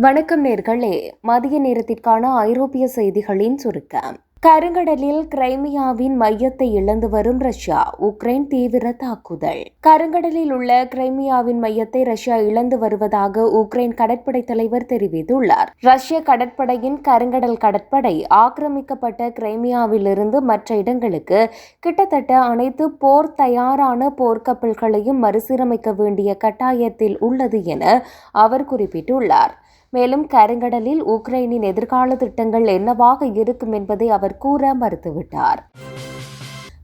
வணக்கம் நேர்களே. மதிய நேரத்திற்கான ஐரோப்பிய செய்திகளின் சுருக்கம். கருங்கடலில் கிரைமியாவின் மையத்தை இழந்து வரும் ரஷ்யா உக்ரைன் தீவிர தாக்குதல். கருங்கடலில் உள்ள கிரைமியாவின் மையத்தை ரஷ்யா இழந்து வருவதாக உக்ரைன் கடற்படை தலைவர் தெரிவித்துள்ளார். ரஷ்ய கடற்படையின் கருங்கடல் கடற்படை ஆக்கிரமிக்கப்பட்ட கிரைமியாவிலிருந்து மற்ற இடங்களுக்கு கிட்டத்தட்ட அனைத்து போர் தயாரான போர்க்கப்பல்களையும் மறுசீரமைக்க வேண்டிய கட்டாயத்தில் உள்ளது என அவர் குறிப்பிட்டுள்ளார். மேலும் கருங்கடலில் உக்ரைனின் எதிர்கால திட்டங்கள் என்னவாக இருக்கும் என்பதை அவர் கூற மறுத்துவிட்டார்.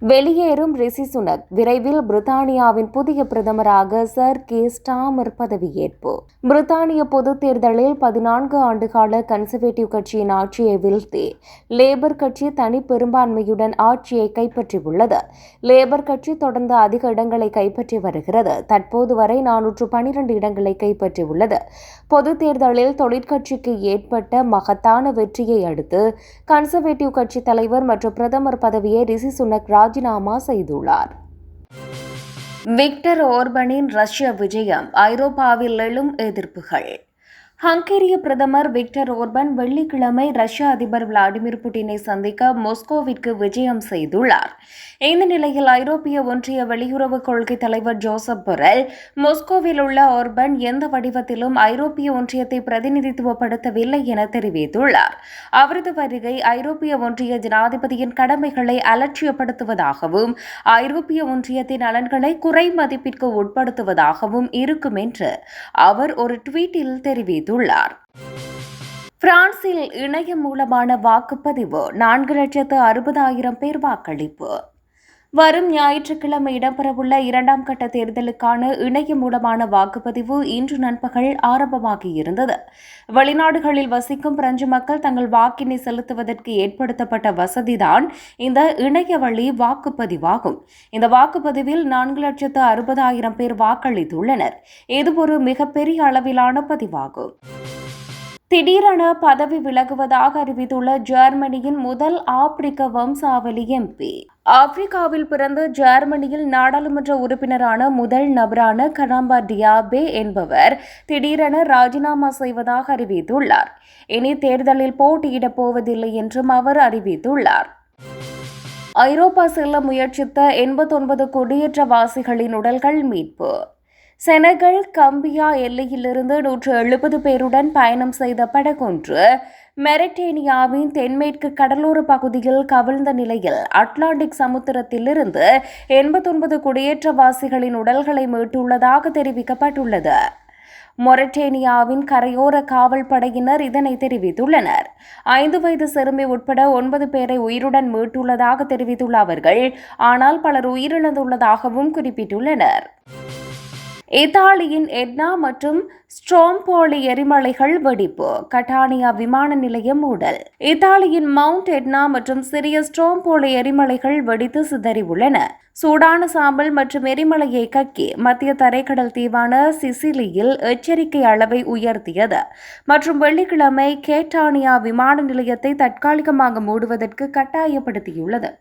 வெளியேறும் ரிஷி சுனக். விரைவில் பிரித்தானியாவின் புதிய பிரதமராக சர் கே. ஸ்டாமர் பதவியேற்பு. பிரித்தானிய பொதுத் தேர்தலில் பதினான்கு ஆண்டுகால கன்சர்வேட்டிவ் கட்சியின் ஆட்சியை வீழ்த்தி லேபர் கட்சி தனி பெரும்பான்மையுடன் ஆட்சியை கைப்பற்றியுள்ளது. லேபர் கட்சி தொடர்ந்து அதிக இடங்களை கைப்பற்றி வருகிறது. தற்போது வரை நானூற்று பனிரெண்டு இடங்களை கைப்பற்றியுள்ளது. பொது தேர்தலில் தொழிற்கட்சிக்கு ஏற்பட்ட மகத்தான வெற்றியை அடுத்து கன்சர்வேட்டிவ் கட்சி தலைவர் மற்றும் பிரதமர் பதவியை ரிஷி சுனக் ராஜினாமா செய்துள்ளார். விக்டர் ஓர்பனின் ரஷ்ய விஜயம் ஐரோப்பாவில் எழும் எதிர்ப்புகள். ஹங்கேரிய பிரதமர் விக்டர் ஓர்பன் வெள்ளிக்கிழமை ரஷ்ய அதிபர் விளாடிமிர் புட்டினை சந்திக்க மொஸ்கோவிற்கு விஜயம் செய்துள்ளார். இந்த நிலையில் ஐரோப்பிய ஒன்றிய வெளியுறவு கொள்கை தலைவர் ஜோசப் பொரல் மொஸ்கோவில் உள்ள ஓர்பன் எந்த வடிவத்திலும் ஐரோப்பிய ஒன்றியத்தை பிரதிநிதித்துவப்படுத்தவில்லை என தெரிவித்துள்ளார். அவரது வருகை ஐரோப்பிய ஒன்றிய ஜனாதிபதியின் கடமைகளை அலட்சியப்படுத்துவதாகவும் ஐரோப்பிய ஒன்றியத்தின் நலன்களை குறை மதிப்பிற்கு உட்படுத்துவதாகவும் இருக்கும் என்று அவர் ஒரு ட்வீட்டில் தெரிவித்தார் தெரிவித்துள்ளார் பிரான்சில் இணையம் மூலமான வாக்குப்பதிவு நான்கு லட்சத்து அறுபதாயிரம் பேர் வாக்களிப்பு. வரும் ஞாயிற்றுக்கிழமை இடம்பெறவுள்ள இரண்டாம் கட்ட தேர்தலுக்கான இணைய மூலமான வாக்குப்பதிவு இன்று நண்பகல் ஆரம்பமாகியிருந்தது. வெளிநாடுகளில் வசிக்கும் பிரெஞ்சு மக்கள் தங்கள் வாக்கினை செலுத்துவதற்கு ஏற்படுத்தப்பட்ட வசதிதான் இந்த இணைய வழி வாக்குப்பதிவாகும். இந்த வாக்குப்பதிவில் நான்கு லட்சத்து அறுபதாயிரம் பேர் வாக்களித்துள்ளனர். இது ஒரு மிகப்பெரிய அளவிலான பதிவாகும். திடீரென பதவி விலகுவதாக அறிவித்துள்ள ஜெர்மனியின் முதல் ஆப்பிரிக்க வம்சாவளி எம்பி. ஆப்பிரிக்காவில் பிறந்து ஜெர்மனியில் நாடாளுமன்ற உறுப்பினரான முதல் நபரான கனாம்பா டியாபே என்பவர் திடீரென ராஜினாமா செய்வதாக அறிவித்துள்ளார். இனி தேர்தலில் போட்டியிடப் போவதில்லை என்றும் அவர் அறிவித்துள்ளார். ஐரோப்பா செல்ல முயற்சித்த எண்பத்தொன்பது குடியேற்றவாசிகளின் உடல்கள் மீட்பு. செனகல் கம்பியா எல்லையிலிருந்து நூற்று எழுபது பேருடன் பயணம் செய்த படகொன்று மெரிட்டேனியாவின் தென்மேற்கு கடலோர பகுதியில் கவிழ்ந்த நிலையில் அட்லாண்டிக் சமுத்திரத்திலிருந்து எண்பத்தொன்பது குடியேற்றவாசிகளின் உடல்களை மீட்டுள்ளதாக தெரிவிக்கப்பட்டுள்ளது. மொரட்டேனியாவின் கரையோர காவல் படையினர் இதனை தெரிவித்துள்ளனர். ஐந்து வயது சிறுமி உட்பட ஒன்பது பேரை உயிருடன் மீட்டுள்ளதாக தெரிவித்துள்ள அவர்கள் ஆனால் பலர் உயிரிழந்துள்ளதாகவும் குறிப்பிட்டுள்ளனர். இத்தாலியின் எட்னா மற்றும் ஸ்ட்ரோம்போலி எரிமலைகள் வெடிப்பு கட்டானியா விமான நிலையம் மூடல். இத்தாலியின் மவுண்ட் எட்னா மற்றும் சிறிய ஸ்ட்ரோம்போலி எரிமலைகள் வெடித்து சிதறியுள்ளன. சூடான சாம்பல் மற்றும் எரிமலையை கக்கி மத்திய தரைக்கடல் தீவான சிசிலியில் எச்சரிக்கை அளவை உயர்த்தியது. மற்றும் வெள்ளிக்கிழமை கேட்டானியா விமான நிலையத்தை தற்காலிகமாக மூடுவதற்கு கட்டாயப்படுத்தியுள்ளது.